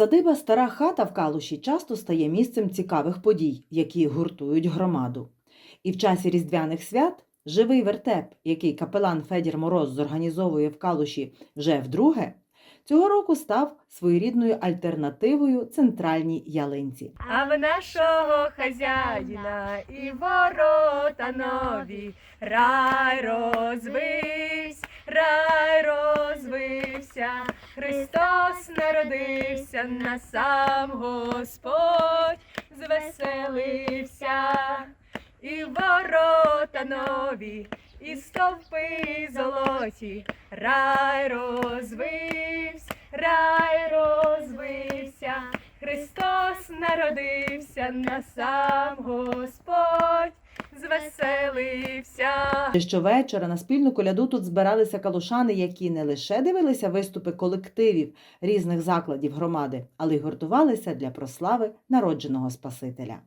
Садиба Стара хата в Калуші часто стає місцем цікавих подій, які гуртують громаду. І в часі різдвяних свят живий вертеп, який капелан Федір Мороз зорганізовує в Калуші вже вдруге, цього року став своєрідною альтернативою центральній ялинці. А в нашого хазяїна і ворота нові, рай розвився, рай розвився, Христос народився, на сам Господь звеселився, і ворота нові, і стовпи золоті, рай розвився, рай розвився. Христос народився, на сам Господь звеселився. Щовечора на спільну коляду тут збиралися калушани, які не лише дивилися виступи колективів різних закладів громади, але й гуртувалися для прослави народженого Спасителя.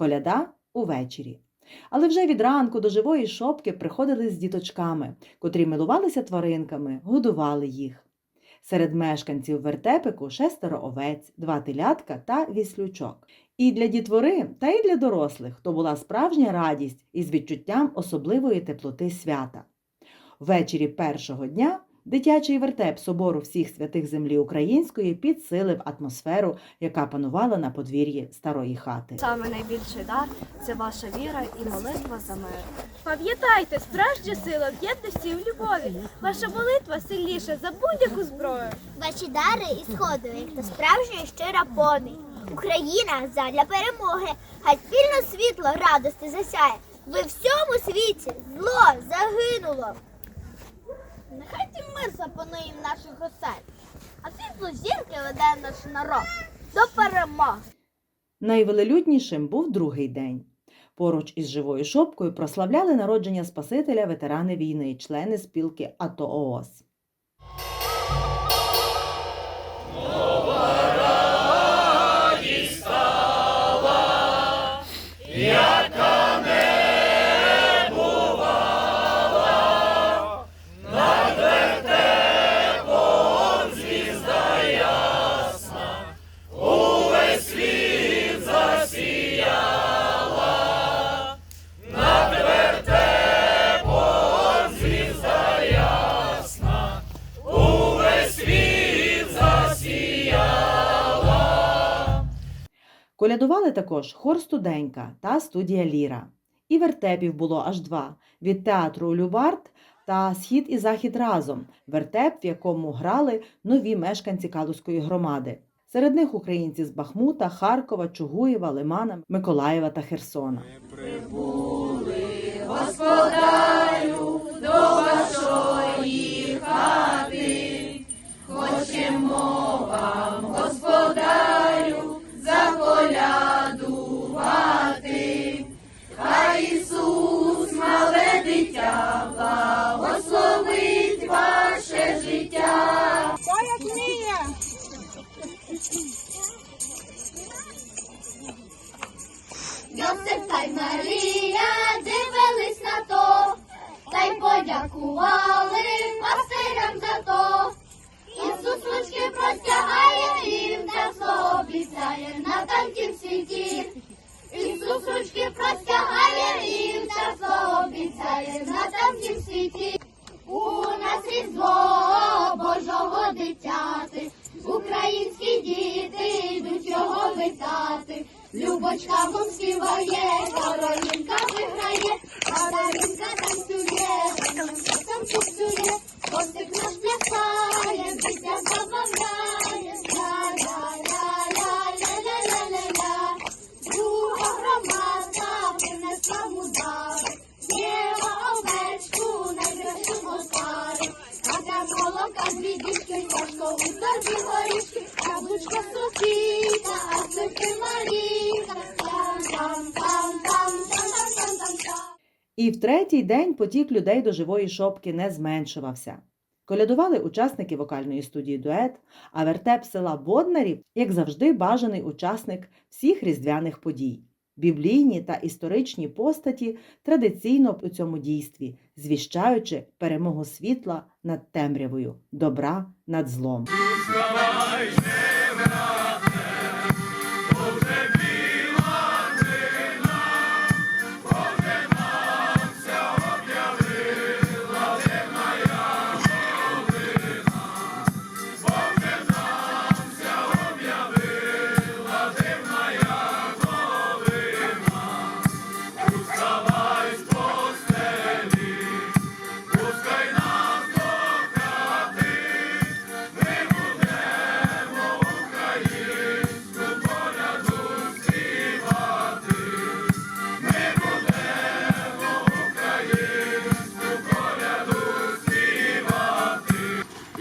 Коляда увечері. Але вже від ранку до живої шопки приходили з діточками, котрі милувалися тваринками, годували їх. Серед мешканців вертепику шестеро овець, два телятка та віслючок. І для дітвори, та й для дорослих то була справжня радість із відчуттям особливої теплоти свята. Ввечері першого дня дитячий вертеп собору всіх святих землі української підсилив атмосферу, яка панувала на подвір'ї старої хати. Саме найбільший дар це ваша віра і молитва за мир. Пам'ятайте, справжня сила в єдності і в любові. Ваша молитва сильніша за будь-яку зброю. Ваші дари і сходи, як та справжня щира поміч. Україна задля перемоги, хай спільно світло радости засяє. Ви всьому світі зло загинуло. Нехай ти мир запанує в наших осель, а світло зірки веде наш народ до перемоги. Найвелелюднішим був другий день. Поруч із живою шопкою прославляли народження Спасителя ветерани війни, члени спілки АТО ООС. Колядували також хор студенька та студія Ліра. І вертепів було аж два від театру Любарт та Схід і Захід разом, вертеп, в якому грали нові мешканці Калузької громади. Серед них українці з Бахмута, Харкова, Чугуєва, Лимана, Миколаєва та Херсона. Господарю до вашої хати, хочемо й подякували пастирям за то. Ісус ручки простягає і м'ясо обіцяє на танків світі. Ісус ручки простягає і м'ясо обіцяє на танків світі. У нас різдво Божого дитяти, українські діти йдуть його вітати. Любочка співає, Каролінка виграє, третій день потік людей до живої шопки не зменшувався. Колядували учасники вокальної студії дует, а вертеп села Боднарів, як завжди, бажаний учасник всіх різдвяних подій. Біблійні та історичні постаті традиційно у цьому дійстві, звіщаючи перемогу світла над темрявою, добра над злом.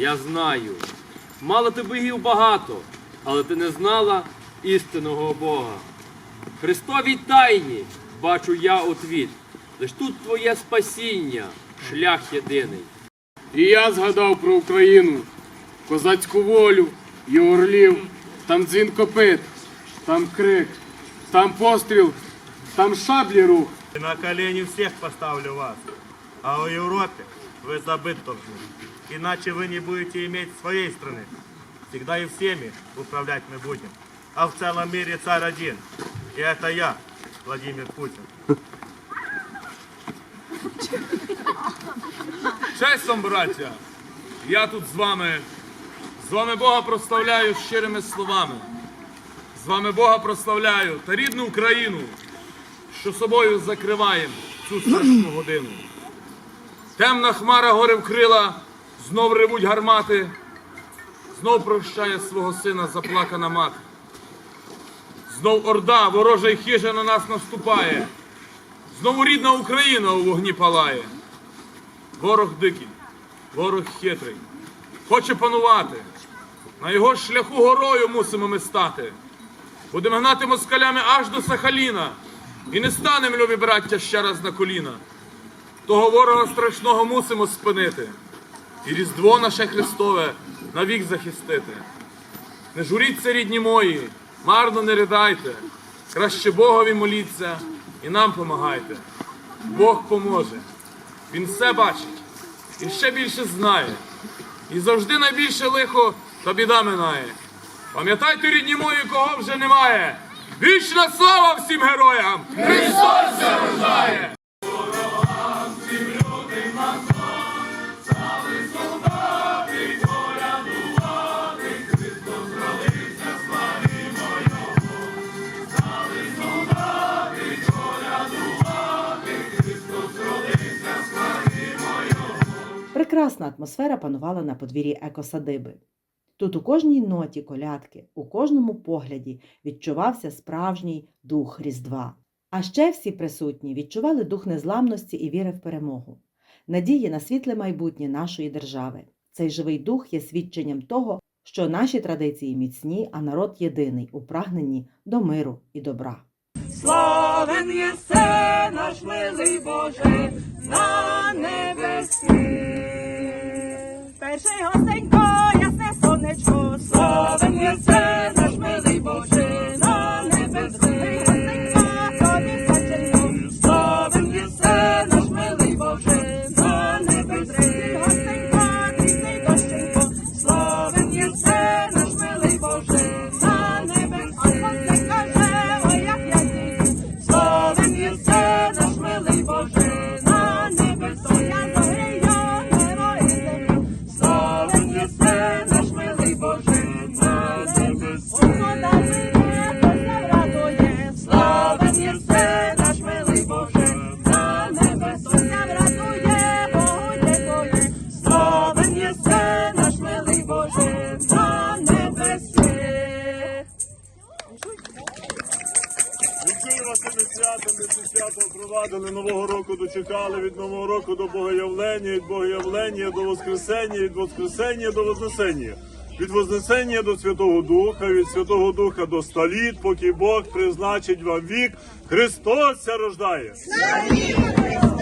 Я знаю, мало ти богів багато, але ти не знала істинного Бога. Христовій тайні бачу я отвіт, лиш тут твоє спасіння, шлях єдиний. І я згадав про Україну, козацьку волю і орлів, там дзвін копит, там крик, там постріл, там шаблі рух. На колени всех поставлю вас. А о Европе вы забыть должны. Иначе вы не будете иметь своей страны. Всегда и всеми управлять мы будем. А в целом мире царь один. И это я, Владимир Путин. Честь вам, браття! Я тут з вами, з вами Бога прославляю щирими словами. З вами Бога прославляю та рідну Україну, що собою закриваємо цю страшну годину. Темна хмара горе вкрила, знов ревуть гармати, знов прощає свого сина заплакана мати. Знов орда, ворожа й хижа на нас наступає. Знову рідна Україна у вогні палає. Ворог дикий, ворог хитрий, хоче панувати. На його шляху горою мусимо ми стати. Будемо гнати москалями аж до Сахаліна. І не станемо, любі браття, ще раз на коліна. Того ворога страшного мусимо спинити. І Різдво наше Христове навік захистити. Не журіться, рідні мої, марно не ридайте. Краще Богові моліться і нам помагайте. Бог поможе. Він все бачить і ще більше знає. І завжди найбільше лихо та біда минає. Пам'ятайте, рідні мої, кого вже немає. Вічна слава всім героям! Христос Прекрасна атмосфера панувала на подвір'ї екосадиби. Тут у кожній ноті колядки, у кожному погляді відчувався справжній дух Різдва. А ще всі присутні відчували дух незламності і віри в перемогу, надії на світле майбутнє нашої держави. Цей живий дух є свідченням того, що наші традиції міцні, а народ єдиний у прагненні до миру і добра. Славен єсе наш милий Боже на небесі. Перший гостенько, ясне сонечко, славен єсе свято впровадили, Нового року дочекали, від Нового року до Богоявлення, від Богоявлення до Воскресення, від Воскресення до Вознесення. Від Вознесення до Святого Духа, від Святого Духа до століт, поки Бог призначить вам вік, Христос ся рождає. Слава